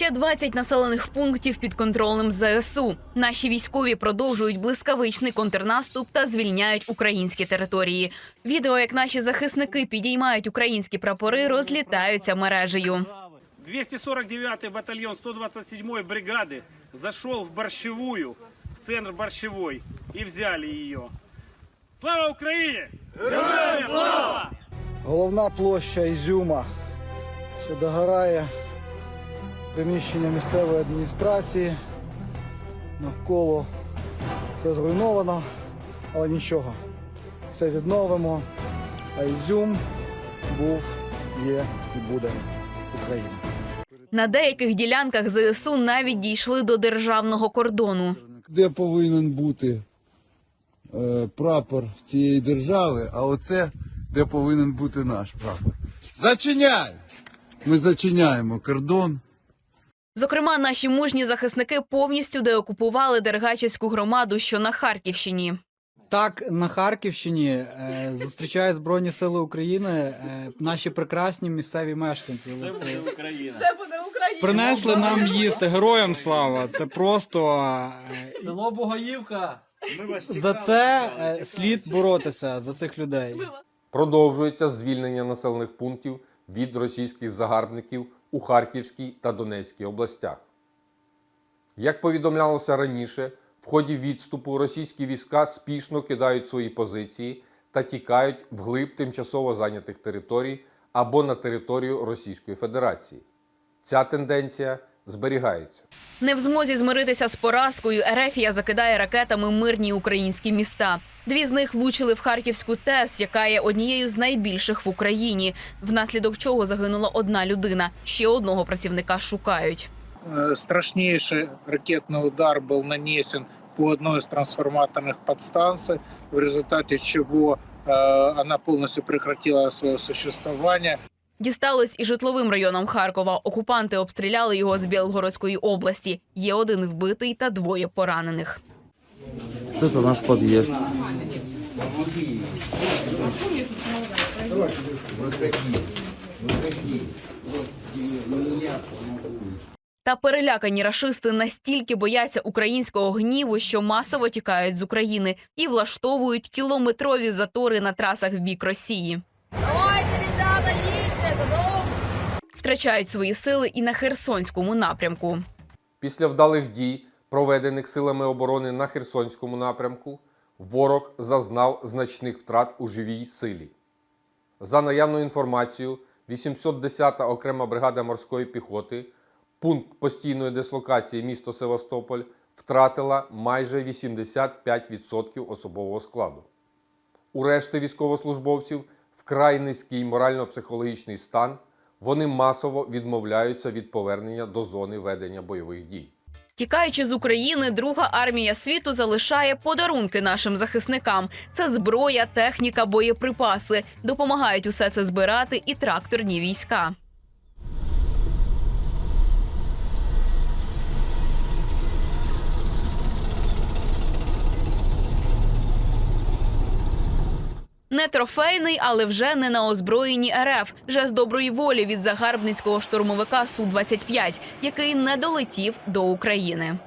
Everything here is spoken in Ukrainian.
Ще 20 населених пунктів під контролем ЗСУ. Наші військові продовжують блискавичний контрнаступ та звільняють українські території. Відео, як наші захисники підіймають українські прапори, розлітаються мережею. 249-й батальон 127-й бригады зашел в Борщевую, в центр Борщевой, и взяли ее. Слава Украине! Героям слава! Головна площа Ізюма ще догорає приміщення місцевої адміністрації. Навколо все зруйновано, але нічого. Все відновимо. А Ізюм був, є і буде Україна. На деяких ділянках ЗСУ навіть дійшли до державного кордону. де повинен бути е, прапор цієї держави, а оце де повинен бути наш прапор. Зачиняй! Ми зачиняємо кордон. Зокрема, наші мужні захисники повністю деокупували Дергачівську громаду, що на Харківщині. Так, на Харківщині е, зустрічають Збройні Сили України е, наші прекрасні місцеві мешканці. От, е, Принесли нам їсти. Героям слава! Це просто е, Село Богоївка. за це е, слід боротися за цих людей. Продовжується звільнення населених пунктів від російських загарбників у Харківській та Донецькій областях. Як повідомлялося раніше, в ході відступу російські війська спішно кидають свої позиції та тікають вглиб тимчасово зайнятих територій або на територію Російської Федерації. Ця тенденція зберігається. Не в змозі змиритися з поразкою. Ерефія закидає ракетами мирні українські міста. Дві з них влучили в Харківську ТЕС, яка є однією з найбільших в Україні, внаслідок чого загинула одна людина. Ще одного працівника шукають. Э, страшнейший ракетный удар был нанесен по одной из трансформаторных подстанций, в результате чего э, она полностью прекратила свое существование. Дісталось і житловим районом Харкова. Окупанти обстріляли його з Білгородської області. Є один вбитий та двоє поранених. Це наш під'їзд. Та перелякані рашисти настільки бояться українського гніву, що масово тікають з України і влаштовують кілометрові затори на трасах в бік Росії. Давайте. Втрачають свої сили і на Херсонському напрямку. Після вдалих дій, проведених силами оборони на Херсонському напрямку, ворог зазнав значних втрат у живій силі. За наявною інформацією, 810-та окрема бригада морської піхоти, пункт постійної дислокації місто Севастополь, втратила майже 85% особового складу. У решти військовослужбовців вкрай низький морально-психологічний стан. Вони масово відмовляються від повернення до зони ведення бойових дій. Тікаючи з України, друга армія світу залишає подарунки нашим захисникам. Це зброя, техніка, боєприпаси. Допомагають усе це збирати і тракторні війська. Не трофейний, але вже не на озброєнні РФ. Жест доброї волі від загарбницького штурмовика Су 25 який не долетів до України.